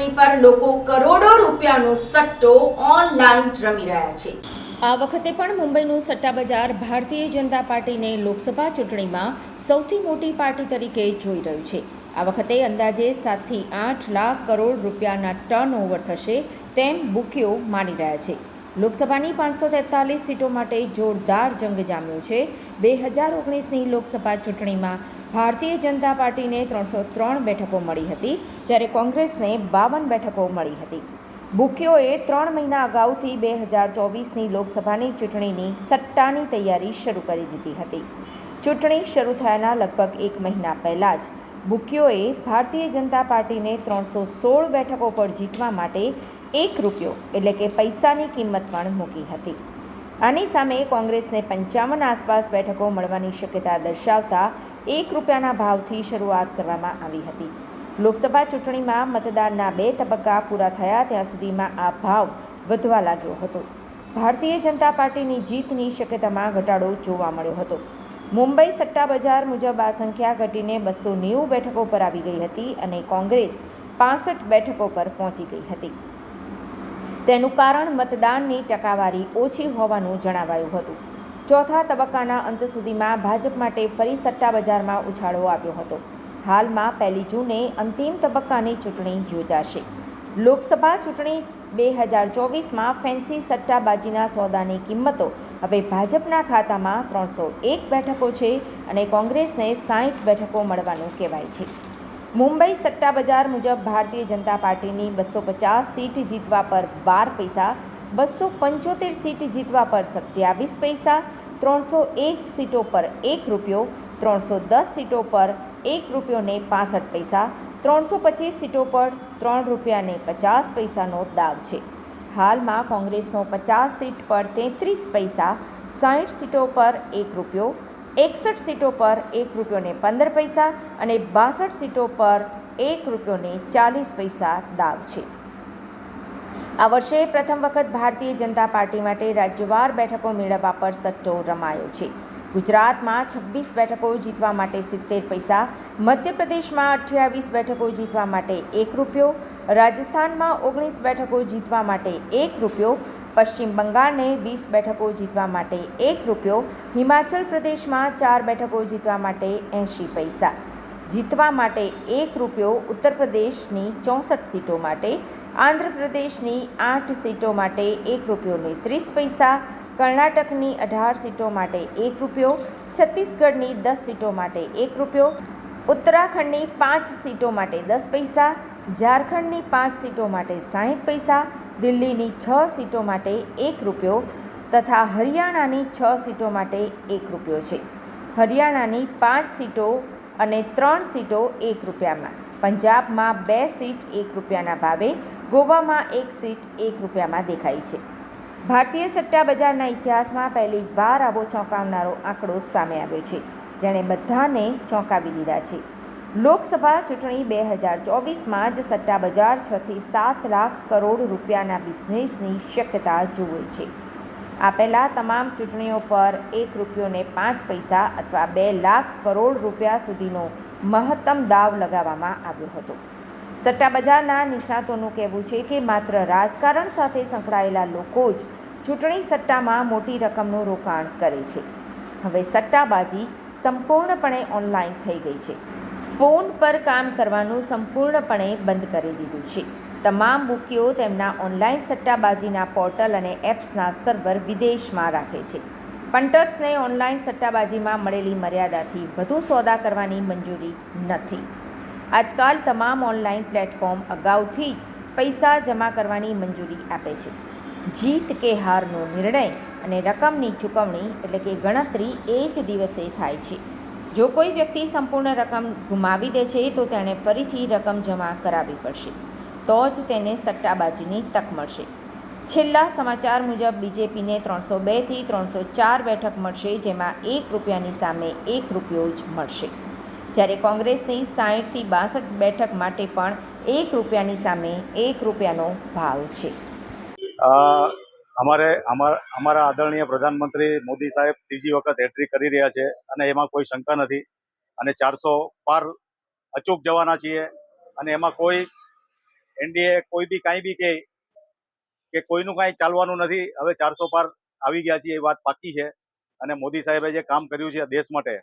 ચૂંટણી પર લોકો કરોડો રૂપિયાનો સટ્ટો ઓનલાઈન રમી રહ્યા છે. આ વખતે પણ મુંબઈનું સટ્ટા બજાર ભારતીય જનતા પાર્ટીને લોકસભા ચૂંટણીમાં સૌથી મોટી પાર્ટી તરીકે જોઈ રહ્યું છે. આ વખતે અંદાજે સાતથી આઠ લાખ કરોડ રૂપિયાના ટર્ન ઓવર થશે તેમ બુકીઓ માની રહ્યા છે. લોકસભાની પાંચસો તેતાલીસ સીટો માટે જોરદાર જંગ જામ્યો છે. બે હજાર ઓગણીસની લોકસભા ચૂંટણીમાં ભારતીય જનતા પાર્ટીને ત્રણસો ત્રણ બેઠકો મળી હતી, જ્યારે કોંગ્રેસને બાવન બેઠકો મળી હતી. બુકીઓએ ત્રણ મહિના અગાઉથી બે હજાર ચોવીસની લોકસભાની ચૂંટણીની સટ્ટાની તૈયારી શરૂ કરી દીધી હતી. ચૂંટણી શરૂ થયાના લગભગ એક મહિના પહેલાં જ બુકીઓએ ભારતીય જનતા પાર્ટીને ત્રણસો સોળ બેઠકો પર જીતવા માટે એક રૂપિયો, એટલે કે પૈસાની કિંમત પણ મૂકી હતી. આની સામે કોંગ્રેસને પંચાવન આસપાસ બેઠકો મળવાની શક્યતા દર્શાવતા એક રૂપિયાના ભાવથી શરૂઆત કરવામાં આવી હતી. લોકસભા ચૂંટણીમાં મતદાનના બે તબક્કા પૂરા થયા ત્યાં સુધીમાં આ ભાવ વધવા લાગ્યો હતો. ભારતીય જનતા પાર્ટીની જીતની શક્યતામાં ઘટાડો જોવા મળ્યો હતો. મુંબઈ સટ્ટા બજાર મુજબ આ સંખ્યા ઘટીને બસો નેવું બેઠકો પર આવી ગઈ હતી અને કોંગ્રેસ પાસઠ બેઠકો પર પહોંચી ગઈ હતી. તેનું કારણ મતદાનની ટકાવારી ઓછી હોવાનું જણાવાયું હતું. ચોથા તબક્કાના અંત સુધીમાં ભાજપ માટે ફરી સટ્ટા બજારમાં ઉછાળો આવ્યો હતો. હાલમાં પહેલી જૂને અંતિમ તબક્કાની ચૂંટણી યોજાશે. લોકસભા ચૂંટણી બે હજાર ચોવીસમાં ફેન્સી સટ્ટાબાજીના સોદાની કિંમતો હવે ભાજપના ખાતામાં ત્રણસો એક બેઠકો છે અને કોંગ્રેસને સાઠ બેઠકો મળવાનું કહેવાય છે. મુંબઈ સટ્ટા બજાર મુજબ ભારતીય જનતા પાર્ટીની બસો પચાસ સીટ જીતવા પર બાર પૈસા, બસો પંચોતેર સીટ જીતવા પર સત્યાવીસ પૈસા ત્રણસો એક સીટો પર એક રૂપિયો, ત્રણસો દસ સીટો પર એક રૂપિયોને પાસઠ પૈસા, ત્રણસો પચીસ સીટો પર ત્રણ રૂપિયાને પચાસ પૈસાનો દાવ છે. હાલમાં કોંગ્રેસનો પચાસ સીટ પર તેત્રીસ પૈસા સાઠ સીટો પર એક રૂપિયો, એકસઠ સીટો પર એક રૂપિયોને પંદર પૈસા અને બાસઠ સીટો પર એક રૂપિયોને ચાલીસ પૈસા દાવ છે. આ વર્ષે પ્રથમ વખત ભારતીય જનતા પાર્ટી માટે રાજ્યવાર બેઠકો મેળવવા પર સટ્ટો રમાયો છે. ગુજરાતમાં છવ્વીસ બેઠકો જીતવા માટે સિત્તેર પૈસા, મધ્યપ્રદેશમાં અઠ્યાવીસ બેઠકો જીતવા માટે એક રૂપિયો, રાજસ્થાનમાં ઓગણીસ બેઠકો જીતવા માટે એક રૂપિયો, પશ્ચિમ બંગાળને વીસ બેઠકો જીતવા માટે એક રૂપિયો, હિમાચલ પ્રદેશમાં ચાર બેઠકો જીતવા માટે એંશી પૈસા. જીતવા માટે એક રૂપિયો ઉત્તર પ્રદેશની ચોસઠ સીટો માટે આંધ્રપ્રદેશની આઠ સીટો માટે એક રૂપિયોને ત્રીસ પૈસા, કર્ણાટકની અઢાર સીટો માટે એક રૂપિયો, છત્તીસગઢની દસ સીટો માટે એક રૂપિયો, ઉત્તરાખંડની પાંચ સીટો માટે દસ પૈસા, ઝારખંડની પાંચ સીટો માટે સાહીઠ પૈસા, દિલ્હીની છ સીટો માટે એક રૂપિયો તથા હરિયાણાની છ સીટો માટે એક રૂપિયો છે. હરિયાણાની પાંચ સીટો અને ત્રણ સીટો એક રૂપિયામાં. પંજાબમાં બે સીટ એક રૂપિયાના ભાવે, ગોવામાં એક સીટ એક રૂપિયામાં દેખાઈ છે. ભારતીય સટ્ટા બજારના ઇતિહાસમાં પહેલી વાર આવો ચોંકાવનારો આંકડો સામે આવ્યો છે, જેણે બધાને ચોંકાવી દીધા છે. લોકસભા ચૂંટણી બે હજાર ચોવીસમાં જ સટ્ટા બજાર છથી સાત લાખ કરોડ રૂપિયાના બિઝનેસની શક્યતા જુએ છે. આ પહેલાં તમામ ચૂંટણીઓ પર એક રૂપિયોને પાંચ પૈસા અથવા બે લાખ કરોડ રૂપિયા સુધીનો મહત્તમ દાવ લગાવવામાં આવ્યો હતો. સટ્ટા બજારના નિષ્ણાતોનું કહેવું છે કે માત્ર રાજકારણ સાથે સંકળાયેલા લોકો જ ચૂંટણી સટ્ટામાં મોટી રકમનું રોકાણ કરે છે. હવે સટ્ટાબાજી સંપૂર્ણપણે ઓનલાઈન થઈ ગઈ છે. ફોન પર કામ કરવાનું સંપૂર્ણપણે બંધ કરી દીધું છે. તમામ બુકીઓ તેમના ઓનલાઈન સટ્ટાબાજીના પોર્ટલ અને એપ્સના સર્વર વિદેશમાં રાખે છે. પંટર્સને ઓનલાઈન સટ્ટાબાજીમાં મળેલી મર્યાદાથી વધુ સોદા કરવાની મંજૂરી નથી. આજકાલ તમામ ઓનલાઈન પ્લેટફોર્મ અગાઉથી જ પૈસા જમા કરવાની મંજૂરી આપે છે. જીત કે હારનો નિર્ણય અને રકમની ચૂકવણી એટલે કે ગણતરી એ જ દિવસે થાય છે. જો કોઈ વ્યક્તિ સંપૂર્ણ રકમ ગુમાવી દે છે, તો તેણે ફરીથી રકમ જમા કરાવવી પડશે. તો જ તેને સટ્ટાબાજીની તક મળશે. છેલ્લા સમાચાર મુજબ બીજેપીને ત્રણસો બેથી ત્રણસો ચાર બેઠક મળશે, જેમાં એક રૂપિયાની સામે એક રૂપિયો જ મળશે. જ્યારે કોંગ્રેસની સાહીઠથી બાસઠ બેઠક માટે પણ એક રૂપિયાની સામે એક રૂપિયાનો ભાવ છે. અમારે અમાર આદરણીય પ્રધાનમંત્રી મોદી સાહેબ ત્રીજી વખત એન્ટ્રી કરી રહ્યા છે અને એમાં કોઈ શંકા નથી. અને ચારસો પાર અચૂક જવાના છીએ. અને એમાં કોઈ એનડીએ કોઈ બી કાંઈ બી કહે કે કોઈનું કાંઈ ચાલવાનું નથી. હવે ચારસો પાર આવી ગયા છે એ વાત પાકી છે. અને મોદી સાહેબે જે કામ કર્યું છે દેશ માટે,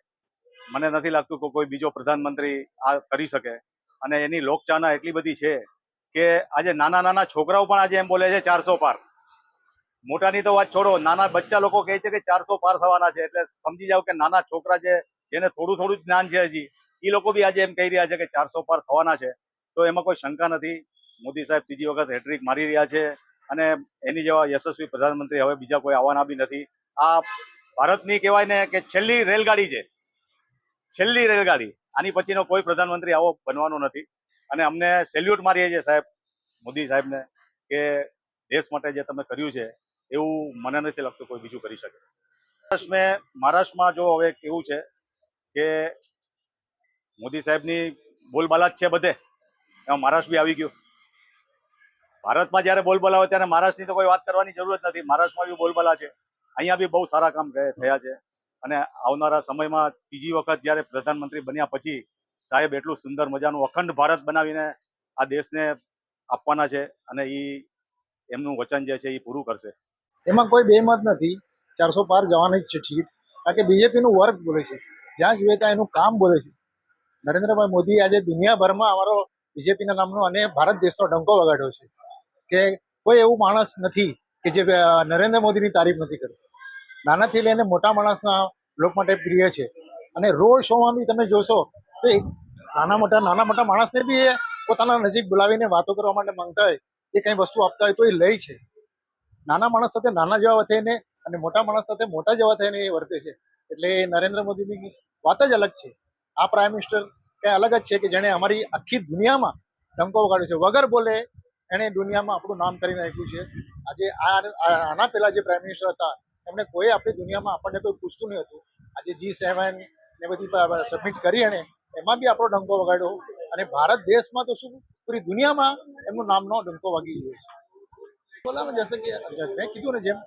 મને નથી લાગતું કે કોઈ બીજો પ્રધાનમંત્રી આ કરી શકે. અને એની લોકચાહના એટલી બધી છે કે આજે નાના નાના છોકરાઓ પણ આજે એમ બોલે છે ચારસો પાર. મોટાની તો વાત છોડો, નાના બચ્ચા લોકો કહે છે કે ચારસો પાર થવાના છે. એટલે સમજી જાવ કે નાના છોકરા છે જેને થોડું થોડું જ્ઞાન છે હજી એ લોકો બી આજે એમ કહી રહ્યા છે કે ચારસો પાર થવાના છે. તો એમાં કોઈ શંકા નથી. મોદી સાહેબ ત્રીજી વખત હેટ્રિક મારી રહ્યા છે. અને એની જેવા યશસ્વી પ્રધાનમંત્રી હવે બીજા કોઈ આવવાના બી નથી. આ ભારતની કહેવાય ને કે છેલ્લી રેલગાડી છે. છેલ્લી રેલગાડી. આની પછીનો કોઈ પ્રધાનમંત્રી આવો બનવાનો નથી. અને અમને સેલ્યુટ મારીએ છીએ સાહેબ, મોદી સાહેબને, કે દેશ માટે જે તમે કર્યું છે, એવું મને નથી લાગતું કોઈ બીજું કરી શકે. મહારાષ્ટ્રમાં મહારાષ્ટ્રમાં જો હવે કેવું છે કે મોદી સાહેબની બોલબાલા જ છે બધે. એમાં મહારાષ્ટ્ર બી આવી ગયું. ભારતમાં જ્યારે બોલબાલા હોય ત્યારે મહારાષ્ટ્રની તો કોઈ વાત કરવાની જરૂર જ નથી. મહારાષ્ટ્રમાં બી બોલબાલા છે. અહીંયા બી બહુ સારા કામ થયા છે. અને આવનારા સમયમાં ત્રીજી વખત જ્યારે પ્રધાનમંત્રી બન્યા પછી સાહેબ એટલું સુંદર મજાનું અખંડ ભારત બનાવીને આ દેશને આપવાના છે અને એ એમનું વચન જે છે એ પૂરું કરશે. એમાં કોઈ બેમત નથી. ચારસો પાર જવાની જ છે ઠીક કારણ કે બીજેપીનું વર્ક બોલે છે. જ્યાં જોઈએ ત્યાં એનું કામ બોલે છે. નરેન્દ્રભાઈ મોદી આજે દુનિયાભરમાં અમારો બીજેપીના નામનો અને ભારત દેશનો ડંકો વગાડ્યો છે. કે કોઈ એવું માણસ નથી કે જે નરેન્દ્ર મોદીની તારીફ નથી કરતું. નાનાથી લઈને મોટા માણસના લોક માટે પ્રિય છે. અને રોડ શોમાં બી તમે જોશો, તો નાના મોટા નાના મોટા માણસને બી એ પોતાના નજીક બોલાવીને વાતો કરવા માટે માંગતા હોય, એ કંઈ વસ્તુ આપતા હોય તો એ લે છે. નાના માણસ સાથે નાના જેવા થઈને અને મોટા માણસ સાથે મોટા જેવા થઈને એ વર્તે છે. એટલે નરેન્દ્ર મોદીની વાત જ અલગ છે. આ પ્રાઇમ મિનિસ્ટર કંઈ અલગ જ છે કે જેણે અમારી આખી દુનિયામાં ધમકો વગાડ્યો છે. વગર બોલે એણે દુનિયામાં આપણું નામ કરી નાખ્યું છે. આજે આ આના પહેલા જે પ્રાઇમ મિનિસ્ટર હતા, એમણે કોઈ આપણી દુનિયામાં આપણને કોઈ પૂછતું નહીં હતું. આજે જી સેવન ને બધી સબમિટ કરી એણે, એમાં બી આપણો ડંકો વગાડ્યો. અને ભારત દેશમાં તો શું, પૂરી દુનિયામાં એમનું નામનો ડંકો વાગી ગયો છે. બોલાનો જશે કે મેં કીધું ને જેમ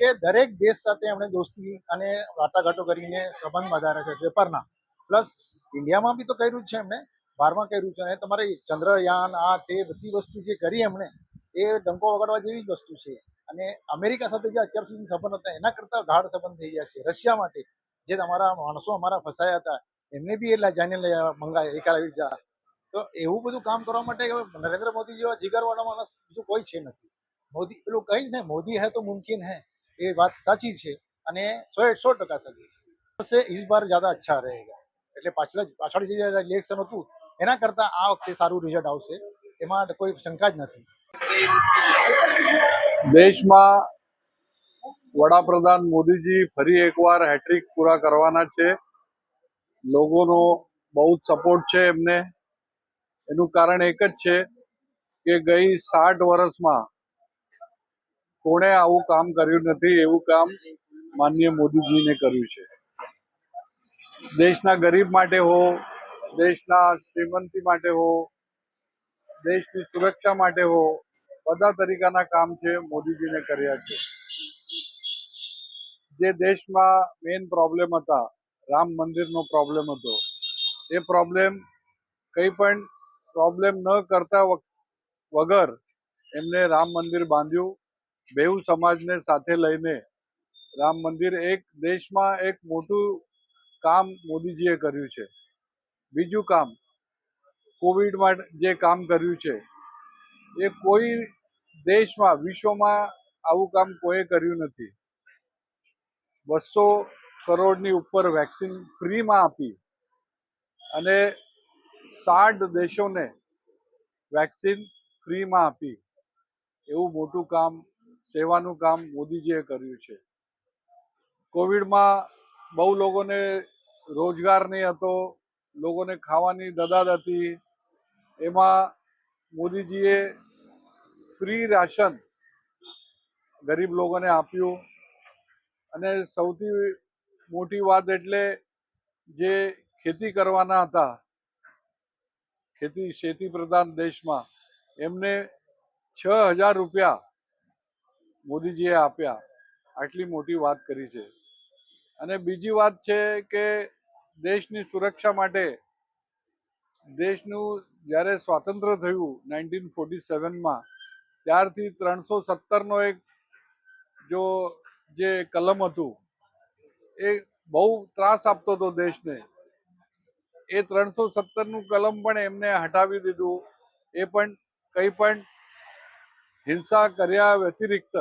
કે દરેક દેશ સાથે એમણે દોસ્તી અને વાટાઘાટો કરીને સંબંધ વધારે છે વેપારના. પ્લસ, ઇન્ડિયામાં બી તો કર્યું જ છે એમણે. બહારમાં કર્યું છે અને તમારે ચંદ્રયાન, આ તે બધી વસ્તુ જે કરી એમણે, એ ડંકો વગાડવા જેવી જ વસ્તુ છે. અને અમેરિકા સાથે જે અત્યાર સુધી સંબંધ હતા, એના કરતાં ગાઢ સંબંધ થઈ ગયા છે. રશિયા માટે જે તમારા માણસો અમારા ફસાયા હતા, એમને બી એ જાઈને મંગાય એ કરાવી દીધા. તો એવું બધું કામ કરવા માટે નરેન્દ્ર મોદી જેવા જીગરવાળા માણસ બીજું કોઈ છે નથી. મોદી, પેલું કહી જ ને, મોદી હે તો મુમકિન હે, એ વાત સાચી છે અને સો સો ટકા સાચી છે. સે ઇસ બાર જ્યાદા અચ્છા રહેગા. એટલે પાછળ પાછળ જે ઇલેક્શન હતું એના કરતાં આ વખતે સારું રિઝલ્ટ આવશે. એમાં કોઈ શંકા જ નથી. દેશમાં વડાપ્રધાન મોદીજી ફરી એકવાર હેટ્રિક પૂરા કરવાના છે. લોકોનો બહુ જ સપોર્ટ છે એમને. એનું કારણ એક જ છે કે ગઈ સાઠ વર્ષમાં કોણે આવું કામ કર્યું નથી, એવું કામ માનનીય મોદીજીને કર્યું છે. દેશના ગરીબ માટે હો દેશના શ્રીમંતી માટે હો, દેશની સુરક્ષા માટે હો, બધા તરીકાના કામ છે મોદીજીને કર્યા છે. જે દેશમાં મેઇન પ્રોબ્લેમ હતા, રામ મંદિરનો પ્રોબ્લેમ હતો, એ પ્રોબ્લેમ કંઈ પણ પ્રોબ્લેમ ન કરતા વગર એમને રામ મંદિર બાંધ્યું. બેઉ સમાજને સાથે લઈને રામ મંદિર એક દેશમાં એક મોટું કામ મોદીજીએ કર્યું છે. બીજું કામ કોવિડમાં જે કામ કર્યું છે, એ કોઈ દેશમાં, વિશ્વમાં આવું કામ કોઈએ કર્યું નથી. બસો કરોડની ઉપર વેક્સિન ફ્રીમાં આપી અને સાઠ દેશોને વેક્સિન ફ્રીમાં આપી. એવું મોટું કામ, સેવાનું કામ મોદીજીએ કર્યું છે. કોવિડમાં બહુ લોકોને રોજગાર નહીં હતો લોકોને ખાવાની દદાદ હતી. એમાં મોદીજીએ ફ્રી રાશન ગરીબ લોકોને આપ્યું. અને સૌથી મોટી વાત એટલે જે ખેતી કરવાના હતા, ખેતી શેતી પ્રધાન દેશમાં, એમને છ હજાર રૂપિયા મોદીજીએ આપ્યા. આટલી મોટી વાત કરી છે. અને બીજી વાત છે કે દેશની સુરક્ષા માટે દેશનું જ્યારે સ્વાતંત્ર્ય થયું નાઇન્ટીન ફોર્ટી સેવનમાં, ત્યારથી ત્રણસો સત્તરનો એક જો જે કલમ હતું, એ બહુ ત્રાસ આપતો હતો દેશને. એ ત્રણસો સત્તરનું કલમ પણ એમને હટાવી દીધું. એ પણ કંઈ પણ હિંસા કર્યા વ્યતિરિક્ત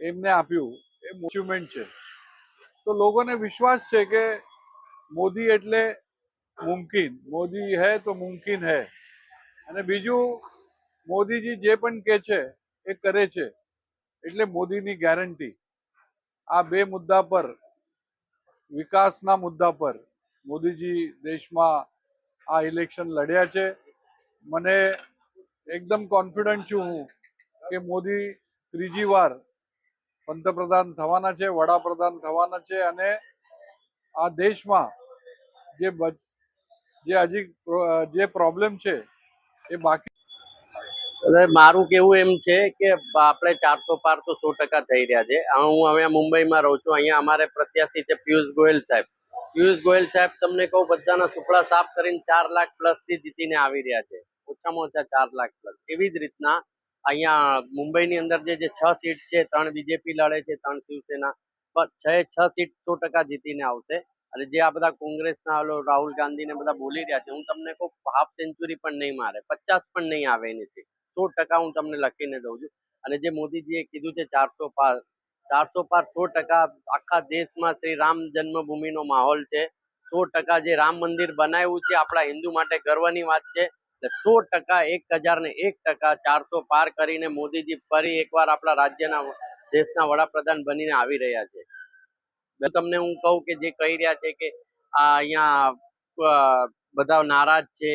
એમને આપ્યું. એ અચીવમેન્ટ છે. તો લોકોને વિશ્વાસ છે કે મોદી એટલે મુમકિન. મોદી હૈ તો મુમકિન હૈ. અને બીજું, મોદીજી જે પણ કહે છે, એ કરે છે. એટલે મોદીની ગેરંટી આ બે મુદ્દા પર, વિકાસના મુદ્દા પર મોદીજી દેશમાં આ ઇલેક્શન લડ્યા છે. મને એકદમ કોન્ફિડન્ટ છું હું કે મોદી ત્રીજી વાર પંતપ્રધાન થવાના છે, વડાપ્રધાન થવાના છે અને આ દેશમાં જે જે હજી જે પ્રોબ્લેમ છે, એ બાકી હવે મારું કેવું એમ છે કે આપણે ચારસો પાર તો સો ટકા થઈ રહ્યા છે. હું હવે મુંબઈમાં રહું છું. અહીંયા અમારે પ્રત્યાશી છે પિયુષ ગોયલ સાહેબ. પિયુષ ગોયલ સાહેબ, તમને કહું, બધાના સુપડા સાફ કરીને ચાર લાખ પ્લસથી જીતીને આવી રહ્યા છે. ઓછામાં ઓછા ચાર લાખ પ્લસ એવી જ રીતના અહીંયા મુંબઈની અંદર જે છ સીટ છે, ત્રણ બીજેપી લડે છે, ત્રણ શિવસેના છ છ સીટ સો ટકા જીતીને આવશે. અને જે આ બધા કોંગ્રેસના ઓલો રાહુલ ગાંધી ને બધા બોલી રહ્યા છે, હું તમને કહું હાફ સેન્ચુરી પણ નહીં મારે, પચાસ પણ નહીં આવે એની સીટ. સો ટકા હું તમને લખીને દઉં છું. અને જે મોદીજીએ કીધું છે ચારસો પાર ચારસો પાર સો ટકા આખા દેશમાં શ્રી રામ જન્મભૂમિનો માહોલ છે. સો ટકા જે રામ મંદિર બનાવ્યું છે આપણા હિન્દુ માટે ગર્વની વાત છે. સો ટકા, એક હજાર ને એક ટકા ચારસો પાર કરીને મોદીજી ફરી એકવાર આપણા રાજ્યના, દેશના વડાપ્રધાન બનીને આવી રહ્યા છે. તમને હું કહું કે જે કહી રહ્યા છે કે અહીંયા બધા નારાજ છે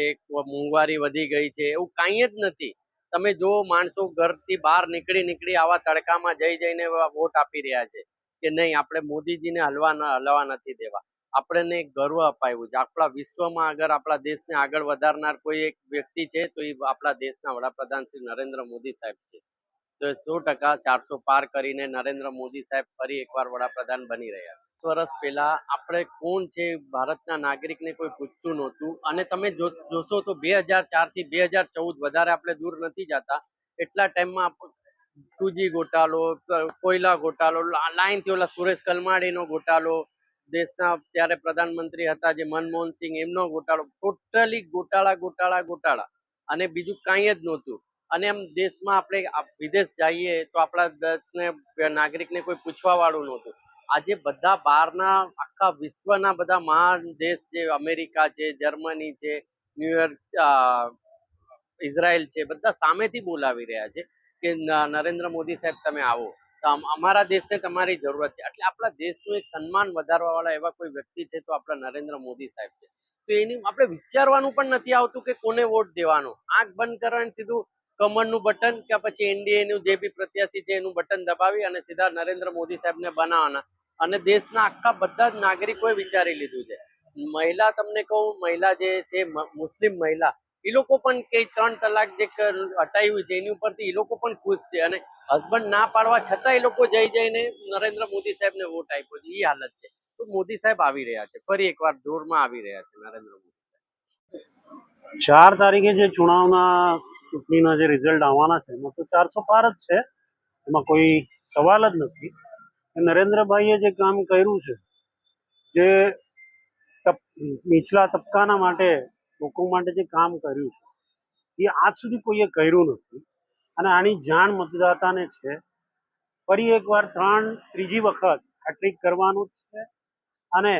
મોંઘવારી વધી ગઈ છે, એવું કાંઈ જ નથી. તમે જો માણસો ઘરથી બહાર નીકળી નીકળી આવા તડકામાં જઈ જઈને વોટ આપી રહ્યા છે કે નહીં, આપણે મોદીજીને હલવા હલવા નથી દેવા. આપણને ગર્વ અપાયું છે. આપણા વિશ્વમાં અગર આપણા દેશને આગળ વધારનાર કોઈ એક વ્યક્તિ છે, તો એ આપણા દેશના વડાપ્રધાન શ્રી નરેન્દ્ર મોદી સાહેબ છે. તો સો ટકા ચારસો પાર કરીને નરેન્દ્ર મોદી સાહેબ ફરી એકવાર વડાપ્રધાન બની રહ્યા. વર્ષ પહેલા આપણે કોણ છે ભારતના નાગરિકને કોઈ પૂછતું નહોતું. અને તમે જોશો તો બે હજાર ચારથી બે હજાર ચૌદ વધારે આપણે દૂર નથી જતા. એટલા ટાઈમમાં ટુજી ગોટાળો કોયલા ગોટાળો લાઈનથી ઓલા સુરેશ કલમાડીનો ગોટાળો દેશના ત્યારે પ્રધાનમંત્રી હતા જે મનમોહન સિંહ, એમનો ગોટાળો ટોટલી ગોટાળા ગોટાળા ગોટાળા. અને બીજું કાંઈ જ નહોતું. અને એમ દેશમાં આપણે વિદેશ જઈએ તો આપણા દેશને નાગરિકને કોઈ પૂછવા વાળું નહોતું. આજે બધા બહારના, આખા વિશ્વના બધા મહાન દેશ જે અમેરિકા છે, જર્મની છે, ન્યુયોર્ક ઇઝરાયલ છે, બધા સામેથી બોલાવી રહ્યા છે કે નરેન્દ્ર મોદી સાહેબ તમે આવો. તો અમારા દેશને તમારી જરૂરત છે. એટલે આપણા દેશનું એક સન્માન વધારવા વાળા એવા કોઈ વ્યક્તિ છે તો આપણા નરેન્દ્ર મોદી સાહેબ છે. તો એની, આપણે વિચારવાનું પણ નથી આવતું કે કોને વોટ દેવાનો. આંખ બંધ કરવાની સીધું કમળનું બટન કે પછી એનડીએનું જે બી પ્રત્યાશી છે એનું બટન દબાવી અને સીધા નરેન્દ્ર મોદી સાહેબને બનાવવાના. અને દેશના આખા બધા જ નાગરિકોએ વિચારી લીધું છે. મહિલા, તમને કહું, મહિલા જે છે મુસ્લિમ મહિલા એ લોકો પણ કે ત્રણ તલાક જે હટાવ્યું છે, એની ઉપરથી એ લોકો પણ ખુશ છે. અને હસબન્ડ ના પાડવા છતાં એ લોકો જઈ જઈને નરેન્દ્ર મોદી સાહેબને વોટ આપ્યો છે એ હાલત છે. તો મોદી સાહેબ આવી રહ્યા છે, ફરી એકવાર જોરમાં આવી રહ્યા છે નરેન્દ્ર મોદી ચાર તારીખે જે ચુનાવના ચૂંટણીના જે રિઝલ્ટ આવવાના છે, એમાં તો ચારસો પાર જ છે. એમાં કોઈ સવાલ જ નથી. નરેન્દ્રભાઈએ જે કામ કર્યું છે, જે નીચલા તબકાના માટે, લોકો માટે જે કામ કર્યું છે, એ આજ સુધી કોઈએ કર્યું નથી. અને આની જાણ મતદાતાને છે. ફરી એકવાર ત્રણ, ત્રીજી વખત હેટ્રિક કરવાનું જ છે. અને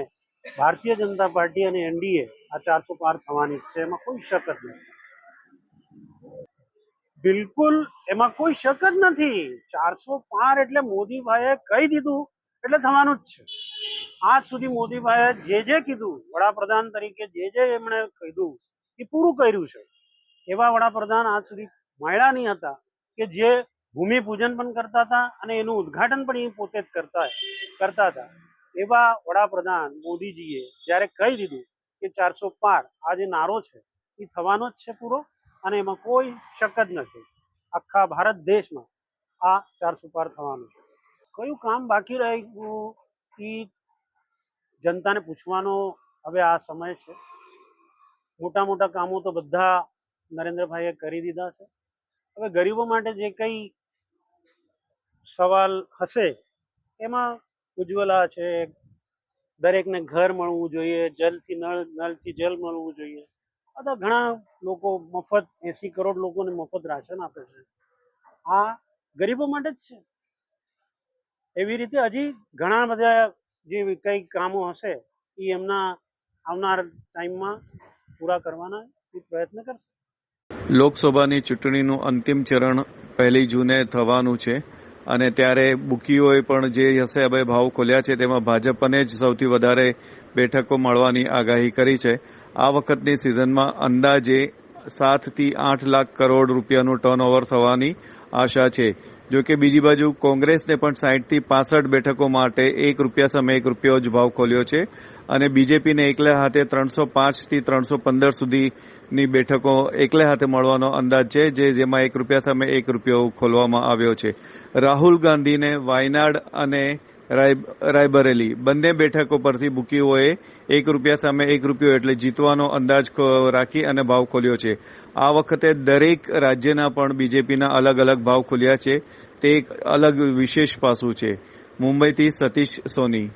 ભારતીય જનતા પાર્ટી અને એનડીએ આ ચારસો પાર થવાની જ છે. એમાં કોઈ શક જ નથી. બિલકુલ એમાં કોઈ શક જ નથી. ચારસો પાર એટલે મોદીભાઈએ કહી દીધું એટલે થવાનું જ છે. આજ સુધી મોદીભાઈએ જે જે કીધું, વડાપ્રધાન તરીકે જે જે એમણે કીધું એ પૂરું કર્યું છે. એવા વડાપ્રધાન આજ સુધી મળ્યા નહીં હતા કે જે ભૂમિપૂજન પણ કરતા હતા અને એનું ઉદ્ઘાટન પણ એ પોતે જ કરતા કરતા હતા. એવા વડાપ્રધાન મોદીજીએ જ્યારે કહી દીધું કે ચારસો પાર આ જે નારો છે એ થવાનો જ છે પૂરો. અને એમાં કોઈ શક જ નથી. આખા ભારત દેશમાં આ ચારસો પાર થવાનું છે. કયું કામ બાકી રહી ગયું એ જનતાને પૂછવાનો હવે આ સમય છે. મોટા મોટા કામો તો બધા નરેન્દ્રભાઈએ કરી દીધા છે. હવે ગરીબો માટે જે કંઈ સવાલ હશે, એમાં ઉજ્જવલા છે. દરેકને ઘર મળવું જોઈએ, જલથી નળ, નળથી જલ મળવું જોઈએ. અથવા ઘણા લોકો મફત, એસી કરોડ લોકોને મફત રાશન આપે છે. આ ગરીબો માટે જ છે. એવી રીતે હજી ઘણા બધા જે કંઈ કામો હશે એ એમના આવનાર ટાઈમમાં પૂરા કરવાના એ પ્રયત્ન કરશે. લોકસભાની ચૂંટણીનું અંતિમ ચરણ પહેલી જૂને થવાનું છે અને ત્યારે બુકીઓએ પણ જે હશે હવે ભાવ ખોલ્યા છે તેમાં ભાજપને જ સૌથી વધારે બેઠકો મળવાની આગાહી કરી છે. આ વખતની સિઝનમાં અંદાજે સાતથી આઠ લાખ કરોડ રૂપિયાનું ટર્નઓવર થવાની આશા છે. જો કે બીજી બાજુ કોંગ્રેસને પણ સાહીઠથી પાસઠ બેઠકો માટે એક રૂપિયા સામે એક રૂપિયો જ ભાવ ખોલ્યો છે અને બીજેપીને એકલા હાથે ત્રણસો પાંચથી ત્રણસો પંદર સુધીની બેઠકો એકલે હાથે મળવાનો અંદાજ છે, જે જેમાં એક રૂપિયા સામે એક રૂપિયો ખોલવામાં આવ્યો છે. રાહુલ ગાંધીને વાયનાડ અને રાયબરેલી. બંને બેઠકો પરથી બુકીઓએ એક રૂપિયા સામે એક રૂપિયો એટલે જીતવાનો અંદાજ રાખી અને ભાવ ખોલ્યો છે. આ વખતે દરેક રાજ્યના પણ બીજેપીના અલગ અલગ ભાવ ખોલ્યા છે. તે એક અલગ વિશેષ પાસું છે. મુંબઈથી સતીશ સોની.